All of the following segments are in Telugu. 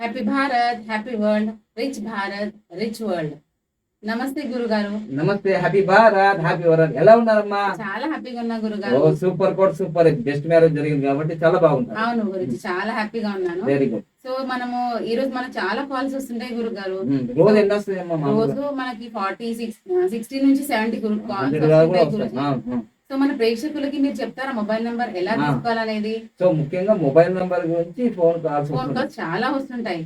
Happy Bharat happy world rich Bharat rich world నమస్తే గురుగారు. నమస్తే హ్యాపీ భారత్ హ్యాపీ వరల్డ్ ఎలా ఉన్నారమ్మా? చాలా హ్యాపీగా ఉన్నా గురుగారు. Super coat super. Best marriage జరిగింది కాబట్టి చాలా బాగుంటుంది అవును గురించి చాలా హ్యాపీగా ఉన్నాను. వెరీ గుడ్ సో మనము ఈ రోజు మనకు చాలా కాల్స్ వస్తుంటాయి గురుగారు. రోజు ఎన్ని వస్తాయమ్మా రోజు మనకి ఫార్టీ సిక్స్ సిక్స్టీ నుంచి సెవెంటీ గురు కాల్స్ వస్తుంటాయి సో మన ప్రేక్షకులకి మీరు చెప్తారా మొబైల్ నంబర్ ఎలా. తీసుకోవాలనేది? సో ముఖ్యంగా మొబైల్ నంబర్ గురించి ఫోన్ కాల్స్ ఫోన్ కాల్స్ చాలా వస్తుంటాయి.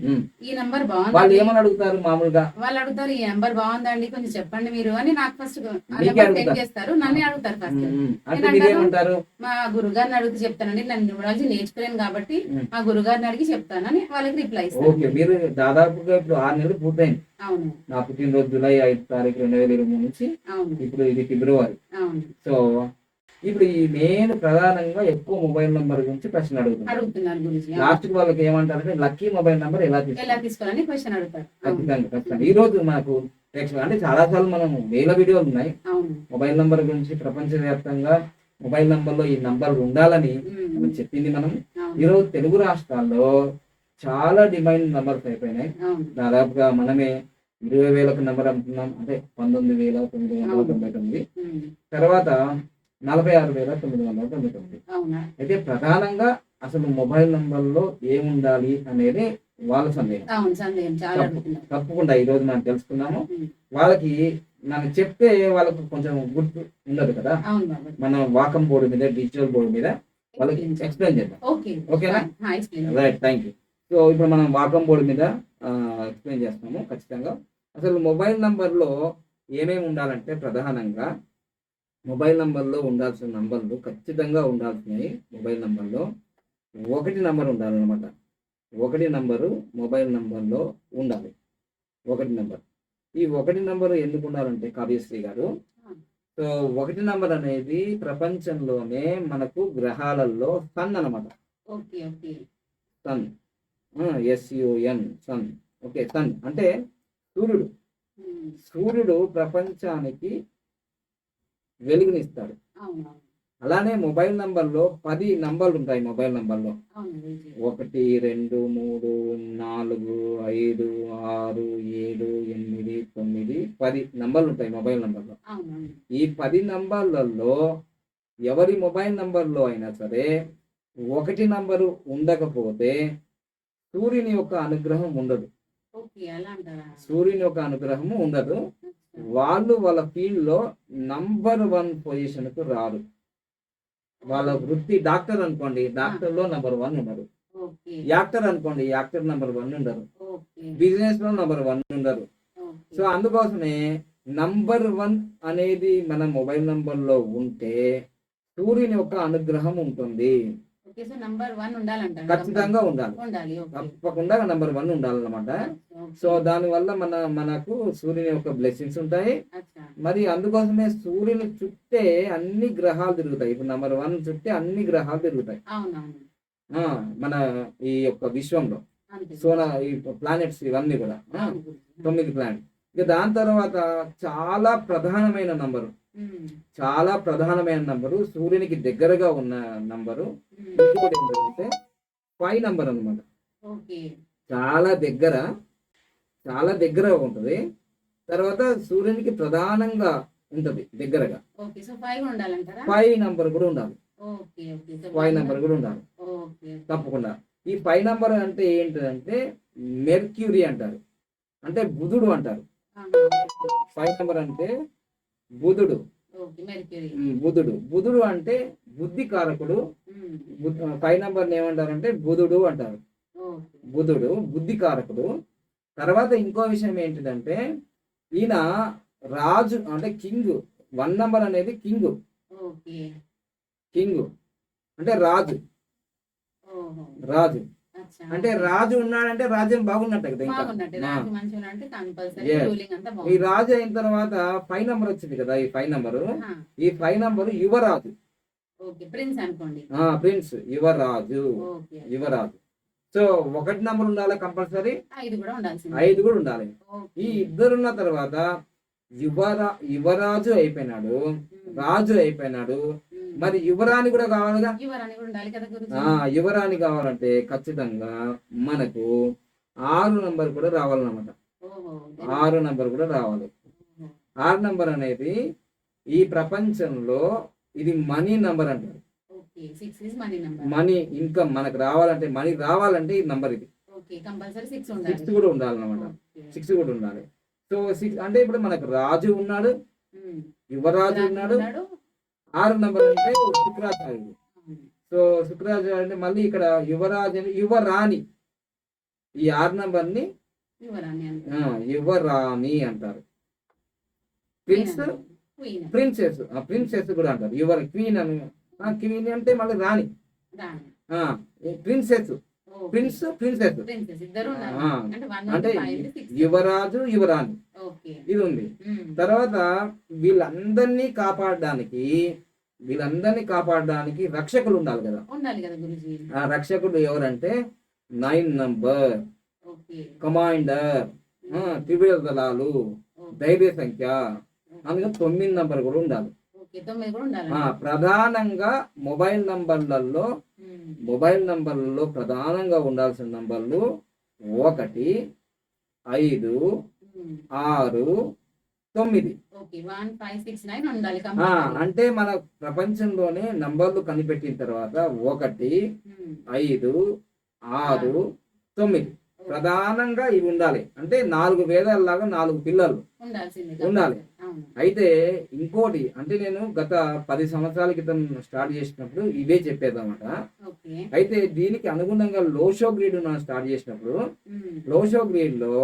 ఈ నంబర్ వాళ్ళు బాగుంది ఏమని అడుగుతారు మామూలుగా? వాళ్ళు అడుగుతారు ఈ నెంబర్ బాగుందండి కొంచెం చెప్పండి మీరు అని నాకు ఫస్ట్. చేస్తారు. నన్నే అడుగుతారు ఫస్ట్ మా గురుగారిని అడిగితే చెప్తానండి. నేను న్యూమరాలజీ నేర్చుకోలేను కాబట్టి. మా గురుగారిని అడిగి చెప్తానని వాళ్ళకి రిప్లై ఇస్తాను. ఓకే. మీరు దాదాపుగా ఇప్పుడు ఆరు నెలలు పూర్తయింది. నా పుట్టినరోజు జూలై ఐదు తారీఖు రెండు వేల ఇరవై మూడు నుంచి ఇప్పుడు ఇది ఫిబ్రవరి. సో ఇప్పుడు ఈ మెయిన్ ప్రధానంగా ఎక్కువ మొబైల్ నంబర్ గురించి ప్రశ్న గురుజీ లాస్ట్ వాళ్ళకి ఏమంటారంటే లక్కీ మొబైల్ నంబర్ ఎలా ఎలా తీసుకోవాలి తీసుకోవాలని క్వశ్చన్ అడుగుతారు. ఖచ్చితంగా ఖచ్చితంగా. ఈ రోజు మనకు అంటే చాలా సార్లు మనం వేల వీడియోలు ఉన్నాయి. మొబైల్ నంబర్ గురించి ప్రపంచవ్యాప్తంగా మొబైల్ నంబర్లో ఈ నంబర్ ఉండాలని మనం చెప్పింది మనం. అవును. ఈ రోజు తెలుగు రాష్ట్రాల్లో చాలా డిమాండ్ నంబర్స్ అయిపోయినాయి. దాదాపుగా మనమే ఇరవై వేలకు నంబర్ అమ్ముతున్నాం అంటే పంతొమ్మిది వేల తొమ్మిది వందల తొంభై తొమ్మిది. తర్వాత నలభై ఆరు వేల తొమ్మిది వందల తొంభై తొమ్మిది. అయితే ప్రధానంగా అసలు మొబైల్ నంబర్లో ఏముండాలి అనేది వాళ్ళ సందేహం. తప్పకుండా ఈ రోజు మనం తెలుసుకున్నాము. వాళ్ళకి మనం చెప్తే వాళ్ళకు కొంచెం గుర్తు ఉండదు కదా? మనం వాకం బోర్డు మీద డిజిటల్ బోర్డు మీద వాళ్ళకి ఎక్స్ప్లెయిన్ చేద్దాం. ఓకేనా? రైట్ థ్యాంక్ యూ సో ఇప్పుడు మనం వాకం బోర్డు మీద ఎక్స్ప్లెయిన్ చేస్తాము ఖచ్చితంగా. అసలు మొబైల్ నంబర్లో ఏమేమి ఉండాలంటే ప్రధానంగా మొబైల్ నంబర్లో ఉండాల్సిన నంబర్లు ఖచ్చితంగా ఉండాల్సినవి మొబైల్ నంబర్లో. ఒకటి నంబర్ ఉండాలన్నమాట. ఒకటి నంబరు మొబైల్ నంబర్లో ఉండాలి. ఒకటి నంబర్. ఈ ఒకటి నంబర్ ఎందుకు ఉండాలంటే కావ్యశ్రీ గారు సో ఒకటి నంబర్ అనేది ప్రపంచంలోనే మనకు గ్రహాలలో sun okay sun. S U N sun. Okay sun. అంటే సూర్యుడు. సూర్యుడు ప్రపంచానికి వెలుగునిస్తాడు. అలానే మొబైల్ నంబర్లో పది నంబర్లు ఉంటాయి మొబైల్ నంబర్లో. ఒకటి రెండు మూడు నాలుగు ఐదు ఆరు ఏడు ఎనిమిది తొమ్మిది పది నంబర్లు ఉంటాయి మొబైల్ నంబర్లో. ఈ పది నంబర్లలో ఎవరి మొబైల్ నంబర్లో అయినా సరే ఒకటి నంబరు ఉండకపోతే సూర్యుని యొక్క అనుగ్రహం ఉండదు. సూర్యుని యొక్క అనుగ్రహము ఉండదు. వాళ్ళు వాళ్ళ ఫీల్డ్లో నంబర్ వన్ పొజిషన్కు రారు. వాళ్ళ వృత్తి డాక్టర్ అనుకోండి డాక్టర్లో నంబర్ వన్ ఉండరు యాక్టర్ అనుకోండి యాక్టర్ నంబర్ వన్ ఉండరు. బిజినెస్లో నంబర్ వన్ ఉండరు. సో అందుకోసమే నంబర్ వన్ అనేది మన మొబైల్ నంబర్లో ఉంటే సూర్యుని యొక్క అనుగ్రహం ఉంటుంది. ఓకే సో నంబర్ వన్ ఉండాలంటారు. ఖచ్చితంగా ఉండాలి. తప్పకుండా నంబర్ వన్ ఉండాలన్నమాట. సో దానివల్ల మన మనకు సూర్యుని యొక్క బ్లెస్సింగ్స్ ఉంటాయి. మరి అందుకోసమే సూర్యుని చుట్టే అన్ని గ్రహాలు తిరుగుతాయి. ఇప్పుడు నంబర్ వన్ చుట్టే అన్ని గ్రహాలు తిరుగుతాయి. మన ఈ యొక్క విశ్వంలో. సోన ఈ ప్లానెట్స్ ఇవన్నీ కూడా. తొమ్మిది ప్లానెట్ ఇక దాని తర్వాత చాలా ప్రధానమైన నంబరు చాలా ప్రధానమైన నంబరు సూర్యునికి దగ్గరగా ఉన్న నంబరు. ఇంకోటి ఏంటంటే ఫైవ్ నంబర్ అన్నమాట. ఓకే. చాలా దగ్గర చాలా దగ్గర ఉంటుంది. తర్వాత సూర్యునికి ప్రధానంగా ఉంటది దగ్గరగా. ఫైవ్ నంబర్ కూడా ఉండాలి. ఫైవ్ నంబర్ కూడా ఉండాలి. తప్పకుండా. ఈ ఫైవ్ నంబర్ అంటే ఏంటంటే మెర్క్యూరీ అంటారు. అంటే బుధుడు అంటారు. ఫైవ్ నంబర్ అంటే బుధుడు. బుధుడు. బుధుడు అంటే బుద్ధి కారకుడు. ఫైవ్ నంబర్ ఏమంటారంటే బుధుడు అంటారు. బుధుడు బుద్ధి కారకుడు. తర్వాత ఇంకో విషయం ఏంటిదంటే ఈయన రాజు అంటే కింగ్. వన్ నంబర్ అనేది కింగ్. కింగ్. అంటే రాజు. రాజు. అంటే రాజు ఉన్నాడంటే రాజ్యం బాగున్నట్టు కదా ఇంకా. ఈ రాజు అయిన తర్వాత ఫైవ్ నంబర్ వచ్చింది కదా ఈ ఫైవ్ నంబర్. ఈ ఫైవ్ నంబర్ యువరాజు. ప్రిన్స్ అనుకోండి. ఆ ప్రిన్స్ యువరాజు. యువరాజు. సో ఒకటి నంబర్ ఉండాలి కంపల్సరీ? ఐదు కూడా ఉండాల్సింది. ఐదు కూడా ఉండాలి. ఈ ఇద్దరున్న తర్వాత యువరా యువరాజు అయిపోయినాడు. రాజు అయిపోయినాడు. మరి యువరాణి కూడా కావాలిగా? యువరాణి కావాలంటే ఖచ్చితంగా మనకు ఆరు నంబర్ కూడా రావాలన్నమాట. ఆరు నంబర్ కూడా రావాలి. ఆరు నంబర్ అనేది ఈ ప్రపంచంలో ఇది మనీ నంబర్ అంటారు. మనీ ఇన్కమ్ మనకు రావాలంటే మనీ రావాలంటే ఈ నంబర్ ఇది. సిక్స్ కూడా ఉండాలన్నమాట. సిక్స్ కూడా ఉండాలి. సో సిక్స్ అంటే ఇప్పుడు మనకు రాజు ఉన్నాడు. యువరాజు ఉన్నాడు. ఆరు నంబర్ అంటే శుక్రాచార్యుడు. సో శుక్రాచార్యుడు అంటే మళ్ళీ ఇక్కడ యువరాజు యువరాణి. ఈ ఆరు నంబర్ని యువరాణి అంటారు. ప్రిన్స్ ప్రిన్సెస్ ప్రిన్సెస్ కూడా అంటారు. యువర్ క్వీన్ అని క్వీన్ అంటే మళ్ళీ రాణి. ప్రిన్సెస్. ప్రిన్స్ ప్రిన్సెస్ అంటే యువరాజు యువరాణి. ఇది ఉంది ఉమ్. తర్వాత వీళ్ళందరినీ కాపాడడానికి వీళ్ళందరినీ కాపాడడానికి రక్షకులు ఉండాలి కదా. ఆ రక్షకుడు ఎవరంటే నైన్ నంబర్. కమాండర్. త్రివిధ దళాలు. ధైర్య సంఖ్య. అందుకని తొమ్మిది నంబర్ కూడా ఉండాలి. ప్రధానంగా మొబైల్ నంబర్లలో. మొబైల్ నంబర్లలో ప్రధానంగా ఉండాల్సిన నంబర్లు ఒకటి ఐదు. ఆరు తొమ్మిది అంటే మన ప్రపంచంలోనే నంబర్లు కనిపెట్టిన తర్వాత ఒకటి. ఐదు ఆరు తొమ్మిది ప్రధానంగా ఇవి ఉండాలి అంటే నాలుగు వేదాల్లాగా నాలుగు పిల్లలు ఉండాల్సింది ఉండాలి. అయితే ఇంకోటి అంటే నేను గత పది సంవత్సరాల క్రితం స్టార్ట్ చేసినప్పుడు ఇవే చెప్పేదన్నమాట అయితే దీనికి అనుగుణంగా లోషో గ్రీడ్ మనం స్టార్ట్ చేసినప్పుడు. లోషో గ్రీడ్లో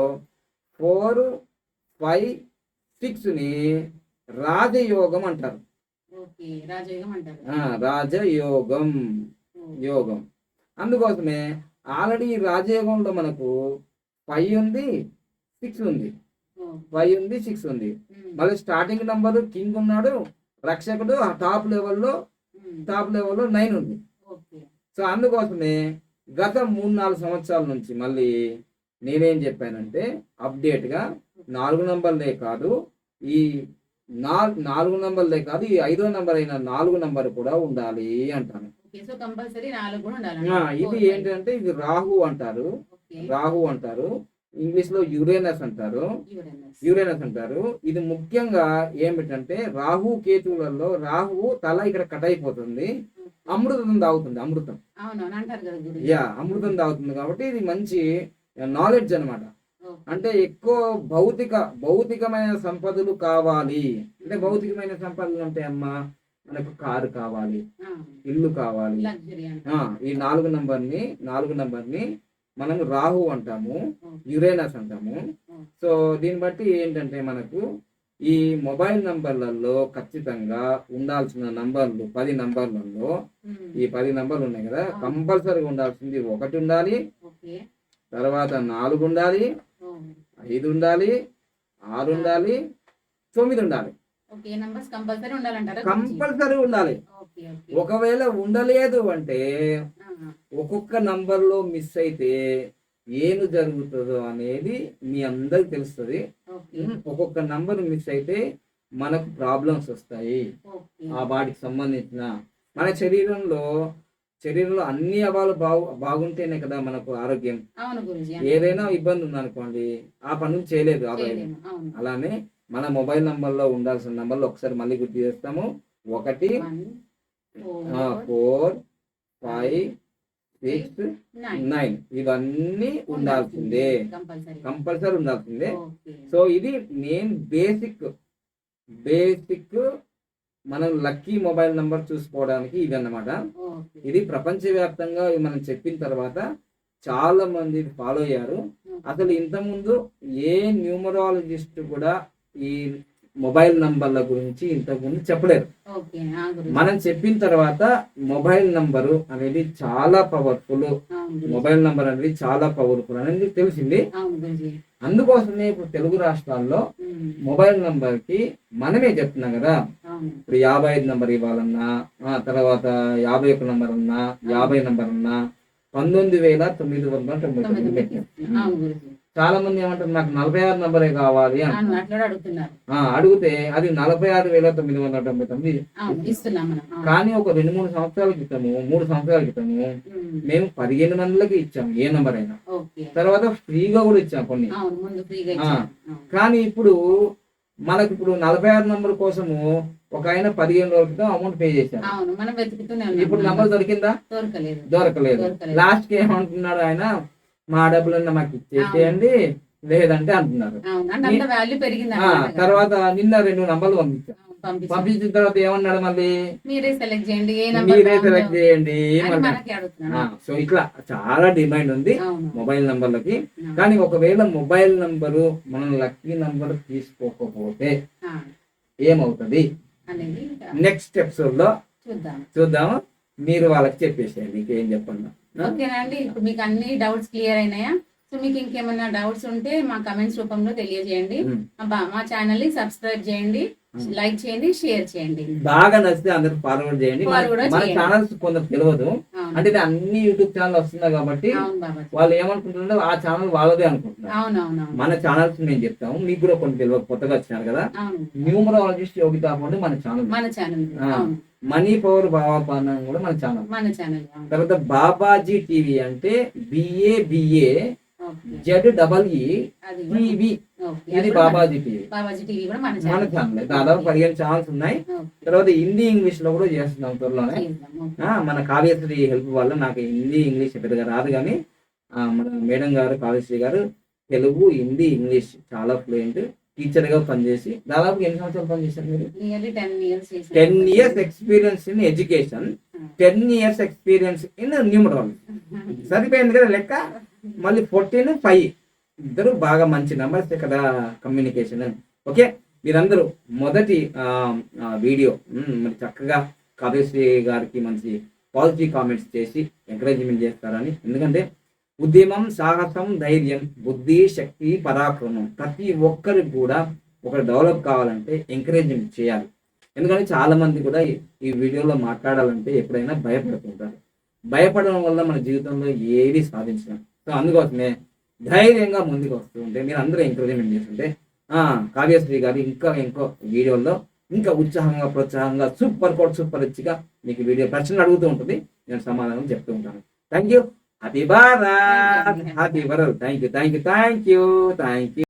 ఫోర్ ఫైవ్ సిక్స్ని రాజయోగం అంటారు రాజయోగం. యోగం అందుకోసమే ఆల్రెడీ రాజయోగంలో మనకు ఫైవ్ ఉంది సిక్స్ ఉంది. ఫైవ్ ఉంది సిక్స్ ఉంది. ఉమ్. మళ్ళీ స్టార్టింగ్ నంబర్ కింగ్ ఉన్నాడు రక్షకుడు ఆ టాప్ లెవెల్లో. టాప్ లెవెల్లో నైన్ ఉంది. సో అందుకోసమే గత మూడు నాలుగు సంవత్సరాల నుంచి మళ్ళీ నేనేం చెప్పానంటే అప్డేట్గా నాలుగు నంబర్లే కాదు ఈ నాలుగు నాలుగు నంబర్లే కాదు ఈ ఐదో నంబర్ అయిన నాలుగు నంబర్ కూడా ఉండాలి అంటాను. ఇది ఏంటంటే ఇది రాహు అంటారు. రాహు అంటారు. ఇంగ్లీష్లో యురేనస్ అంటారు. యురేనస్. అంటారు. ఇది ముఖ్యంగా ఏమిటంటే రాహు కేతువులలో రాహువు తల ఇక్కడ కట్ అయిపోతుంది. అమృతం తాగుతుంది అమృతం. యా అమృతం తాగుతుంది కాబట్టి ఇది మంచి నాలెడ్జ్ అన్నమాట. అంటే ఎక్కువ భౌతిక భౌతికమైన సంపదలు కావాలి. అంటే భౌతికమైన సంపదలు అంటే అమ్మా మనకు కారు కావాలి ఇల్లు కావాలి. ఈ నాలుగు నంబర్ని నాలుగు నంబర్ని మనం రాహు అంటాము యురేనస్ అంటాము. సో దీన్ని బట్టి ఏంటంటే మనకు ఈ మొబైల్ నంబర్లలో ఖచ్చితంగా ఉండాల్సిన నంబర్లు పది నంబర్లలో. ఈ పది నంబర్లు ఉన్నాయి కదా కంపల్సరీగా ఉండాల్సింది ఒకటి ఉండాలి తర్వాత నాలుగు ఉండాలి. ఐదు ఉండాలి ఆరు ఉండాలి తొమ్మిది ఉండాలి. కంపల్సరీ ఉండాలి. ఒకవేళ ఉండలేదు అంటే ఒక్కొక్క నంబర్లో మిస్ అయితే ఏమి జరుగుతుందో అనేది మీ అందరికి తెలుస్తుంది. ఒక్కొక్క నంబర్ మిస్ అయితే మనకు ప్రాబ్లమ్స్ వస్తాయి. ఆ వాటికి సంబంధించిన మన శరీరంలో శరీరంలో అన్ని అవాలు బాగు బాగుంటేనే కదా మనకు ఆరోగ్యం. ఏదైనా ఇబ్బంది ఉందనుకోండి ఆ పనులు చేయలేదు ఆదాయం అవును. అలానే మన మొబైల్ నంబర్లో ఉండాల్సిన నంబర్లు ఒకసారి మళ్ళీ గుర్తు చేస్తాము. ఒకటి four five six nine. Nine. ఇవన్నీ ఉండాల్సిందే. కంపల్సరీ. ఉండాల్సిందే. సో ఇది మెయిన్ బేసిక్ బేసిక్ మనం లక్కీ మొబైల్ నంబర్ చూసుకోవడానికి ఇది అన్నమాట. ఇది ప్రపంచవ్యాప్తంగా మనం చెప్పిన తర్వాత చాలా మంది ఫాలో అయ్యారు. అసలు ఇంతకుముందు ఏ న్యూమరాలజిస్ట్ కూడా ఈ మొబైల్ నంబర్ల గురించి ఇంతకుముందు చెప్పలేరు గురుజీ మనం చెప్పిన తర్వాత మొబైల్ నంబరు అనేది చాలా పవర్ఫుల్. మొబైల్ నంబర్ అనేది చాలా పవర్ఫుల్ అనేది తెలిసింది. అందుకోసమే ఇప్పుడు తెలుగు రాష్ట్రాల్లో మొబైల్ నంబర్కి మనమే చెప్తున్నాం కదా. ఇప్పుడు యాభై ఐదు నంబర్ ఇవ్వాలన్నా ఆ తర్వాత యాభై ఒక నంబర్ అన్నా యాభై నంబర్ అన్నా పంతొమ్మిది వేల తొమ్మిది వందల తొంభై తొమ్మిది పెట్టాం. చాలా మంది ఏమంటారు నాకు నలభై ఆరు నంబరే కావాలి అడిగితే అది నలభై ఆరు వేల తొమ్మిది వందల తొంభై తొమ్మిది. కానీ ఒక రెండు మూడు సంవత్సరాల క్రితము మూడు సంవత్సరాల క్రితము మేము. పదిహేను మందిలకి ఇచ్చాము ఏ నంబర్ అయినా. తర్వాత ఫ్రీగా కూడా ఇచ్చాం కొన్ని. కానీ ఇప్పుడు మనకి ఇప్పుడు నలభై ఆరు నంబర్ కోసము ఒక ఆయన పదిహేను రోజుల క్రితం అమౌంట్ పే చేశారు. ఉన్నాం ఇప్పుడు నంబర్ దొరికిందా? దొరకలేదు. దొరకలేదు. లాస్ట్కి ఏమంటున్నాడు ఆయన? మా డబ్బులన్నా మాకు ఇచ్చేసేయండి లేదంటే అంటున్నారు. తర్వాత నిన్న రెండు నంబర్లు పంపించారు. పంపించిన తర్వాత ఏమన్నాడు మళ్ళీ? మీరే సెలెక్ట్ చేయండి మీరే సెలెక్ట్ సో ఇట్లా చాలా డిమాండ్ ఉంది మొబైల్ నంబర్లకి. కానీ ఒకవేళ మొబైల్ నంబరు మనం లక్కీ నంబర్ తీసుకోకపోతే ఏమవుతుంది? నెక్స్ట్ ఎపిసోడ్లో చూద్దాం. చూద్దాం మీరు వాళ్ళకి చెప్పేసేయండి ఇంకేం చెప్పండి ఓకేనా అండి ఇప్పుడు మీకు అన్ని డౌట్స్ క్లియర్ అయినాయా సో మీకు ఇంకేమైనా డౌట్స్ ఉంటే మా కమెంట్స్ రూపంలో తెలియజేయండి. మా మా ఛానల్ని సబ్స్క్రైబ్ చేయండి. లైక్ చేయండి షేర్ చేయండి. బాగా నచ్చితే అందరూ ఫార్వర్డ్ చేయండి. మన-. ఛానల్స్ కొందరు తెలియదు అంటే ఇది అన్ని యూట్యూబ్ ఛానల్ వస్తున్నాయి కాబట్టి వాళ్ళు ఏమనుకుంటున్నారు ఆ ఛానల్ వాళ్ళదే అనుకుంటున్నారు. మన ఛానల్స్ మేము చెప్తాము. మీకు కూడా కొన్ని తెలియదు కొత్తగా వచ్చినారు కదా. న్యూమరాలజిస్ట్ యోగిత అంటే మన ఛానల్ మన ఛానల్ మనీ పవర్ బాబాపానం కూడా మన ఛానల్ మన ఛానల్ తర్వాత బాబాజీ టీవీ అంటే B A B A Z double E అది కూడా- టీవీ. ఇది బాబాజీ టీవీ. మన- బాబాజీ టీవీ కూడా మన మన ఛానల్ దాదాపు పదిహేను ఛానల్స్ ఉన్నాయి. తర్వాత హిందీ ఇంగ్లీష్లో కూడా చేస్తున్నాం త్వరలోనే. మన కావ్యశ్రీ హెల్ప్ వల్ల నాకు హిందీ ఇంగ్లీష్ పెద్దగా రాదు కానీ మన మేడం గారు కావ్యశ్రీ గారు తెలుగు హిందీ ఇంగ్లీష్ చాలా ఫ్లూయెంట్. టీచర్గా పనిచేసి దాదాపు ఎన్ని సంవత్సరాలు పనిచేశారు మీరు. Ten years experience in education ten years experience in numerology సరిపోయింది కదా లెక్క? మళ్ళీ ఫోర్టీన్ ఫైవ్ ఇద్దరు బాగా మంచి నెంబర్స్ ఇక్కడ కమ్యూనికేషన్ అని. ఓకే మీరందరూ మొదటి వీడియో మరి చక్కగా కావ్యశ్రీ గారికి మంచి పాజిటివ్ కామెంట్స్ చేసి ఎంకరేజ్మెంట్ చేస్తారని. ఎందుకంటే ఉద్యమం సాహసం ధైర్యం బుద్ధి శక్తి పరాక్రమం ప్రతి ఒక్కరికి కూడా ఒక డెవలప్ కావాలంటే ఎంకరేజ్మెంట్ చేయాలి. ఎందుకంటే చాలా మంది కూడా ఈ- వీడియోలో మాట్లాడాలంటే ఎప్పుడైనా భయపడుతుంటారు. భయపడడం వల్ల మన జీవితంలో ఏది సాధించడం సో అందుకోసమే ధైర్యంగా ముందుకు వస్తూ ఉంటే మీరు అందరూ ఎంకరేజ్మెంట్ చేస్తుంటే కావ్యశ్రీ గారు ఇంకా ఇంకో వీడియోలో ఇంకా ఉత్సాహంగా ప్రోత్సాహంగా సూపర్ కోట్ సూపర్ రిచ్గా మీకు వీడియో ప్రశ్నలు అడుగుతూ ఉంటుంది. నేను సమాధానం చెప్తూ ఉంటాను. Thank you happy Bharat happy world thank you thank you thank you thank you